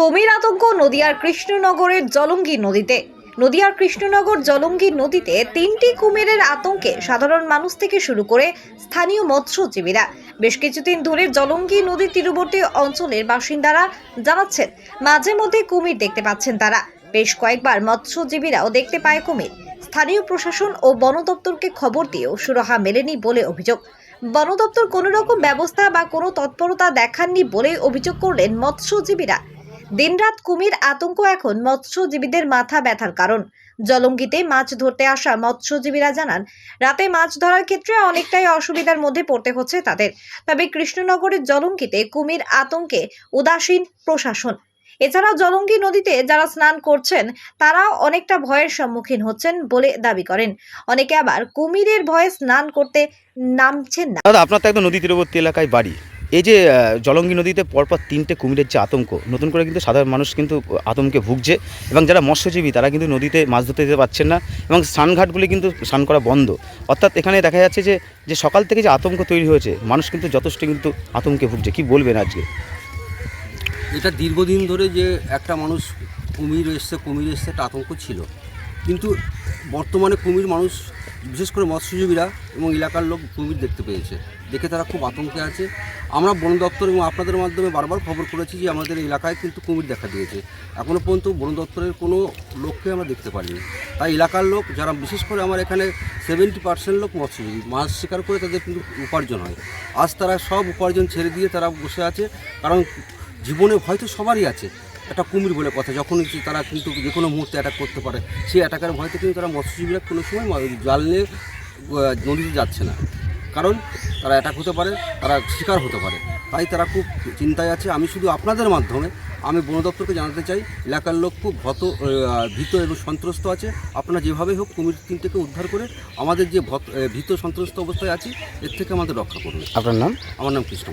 কুমির আতঙ্ক নদিয়ার কৃষ্ণনগরের জলঙ্গি নদীতে। নদিয়ার কৃষ্ণনগর জলঙ্গি নদীতে তিনটি কুমিরের আতঙ্কে সাধারণ মানুষ থেকে শুরু করে স্থানীয় মৎস্যজীবীরা। বেশ কিছুদিন ধরে জলঙ্গি নদীর তীরবর্তী অঞ্চলের বাসিন্দারা জানাচ্ছেন, মাঝে মধ্যে কুমির দেখতে পাচ্ছেন তারা। বেশ কয়েকবার মৎস্যজীবীরাও দেখতে পায় কুমির। স্থানীয় প্রশাসন ও বন দপ্তরকে খবর দিয়েও সুরাহা মেলেনি বলে অভিযোগ। বন দপ্তর কোনো রকম ব্যবস্থা বা কোনো তৎপরতা দেখাননি বলে অভিযোগ করলেন মৎস্যজীবীরা। দিনরাত কুমির আতঙ্ক এখন মৎস্যজীবীদের মাথা ব্যথার কারণ। জলঙ্গিতে মাছ ধরতে আসা মৎস্যজীবীরা জানান, রাতে মাছ ধরার ক্ষেত্রে অনেকটাই অসুবিধার মধ্যে পড়তে হচ্ছে তাদের। তবে কৃষ্ণনগরের জলঙ্গিতে কুমির আতঙ্কে উদাসীন প্রশাসন। এছাড়াও জলঙ্গি নদীতে যারা স্নান করছেন, তারাও অনেকটা ভয়ের সম্মুখীন হচ্ছেন বলে দাবি করেন। অনেকে আবার কুমিরের ভয়ে স্নান করতে নামছেন না। আপনার তো একদম নদী তীরবর্তী এলাকায় বাড়ি। এই যে জলঙ্গি নদীতে পরপর তিনটে কুমিরের যে আতঙ্ক, নতুন করে কিন্তু সাধারণ মানুষ কিন্তু আতঙ্কে ভুগছে এবং যারা মৎস্যজীবী, তারা কিন্তু নদীতে মাছ ধরতে যেতে পারছেন না এবং স্নানঘাটগুলি কিন্তু স্নান করা বন্ধ। অর্থাৎ এখানে দেখা যাচ্ছে যে যে সকাল থেকে যে আতঙ্ক তৈরি হয়েছে, মানুষ কিন্তু যথেষ্ট কিন্তু আতঙ্কে ভুগছে। কি বলবেন আজকে? এটা দীর্ঘদিন ধরে যে একটা মানুষ কুমির এসছে কুমির এসছে, একটা আতঙ্ক ছিল। কিন্তু বর্তমানে কুমির মানুষ, বিশেষ করে মৎস্যজীবীরা এবং এলাকার লোক কুমির দেখতে পেয়েছে। দেখে তারা খুব আতঙ্কে আছে। আমরা বন দপ্তর এবং আপনাদের মাধ্যমে বারবার খবর করেছি যে আমাদের এলাকায় কিন্তু কুমির দেখা দিয়েছে। এখনও পর্যন্ত বন দপ্তরের কোনো লোককে আমরা দেখতে পারিনি। তাই এলাকার লোক, যারা বিশেষ করে আমার এখানে সেভেন্টি পার্সেন্ট লোক মৎস্যজীবী, মাছ শিকার করে তাদের কিন্তু উপার্জন হয়। আজ তারা সব উপার্জন ছেড়ে দিয়ে তারা বসে আছে, কারণ জীবনে হয়তো সবারই আছে একটা কুমির বলে কথা। যখন তারা কিন্তু যে কোনো মুহূর্তে অ্যাটাক করতে পারে, সেই অ্যাটাকের ভয়তে কিন্তু তারা মৎস্যজীবীরা কোনো সময় জাল নিয়ে নদীতে যাচ্ছে না। কারণ তারা অ্যাটাক হতে পারে তারা শিকার হতে পারে। তাই তারা খুব চিন্তায় আছে। আমি শুধু আপনাদের মাধ্যমে আমি বন দপ্তরকে জানাতে চাই এলাকার লোক খুব ভত ভীত এবং সন্ত্রস্ত আছে। আপনারা যেভাবেই হোক কুমির তিনটেকে উদ্ধার করে আমাদের যে ভত- ভীত সন্ত্রস্ত অবস্থায় আছি এর থেকে আমাদের রক্ষা করুন। আপনার নাম? আমার নাম কৃষ্ণ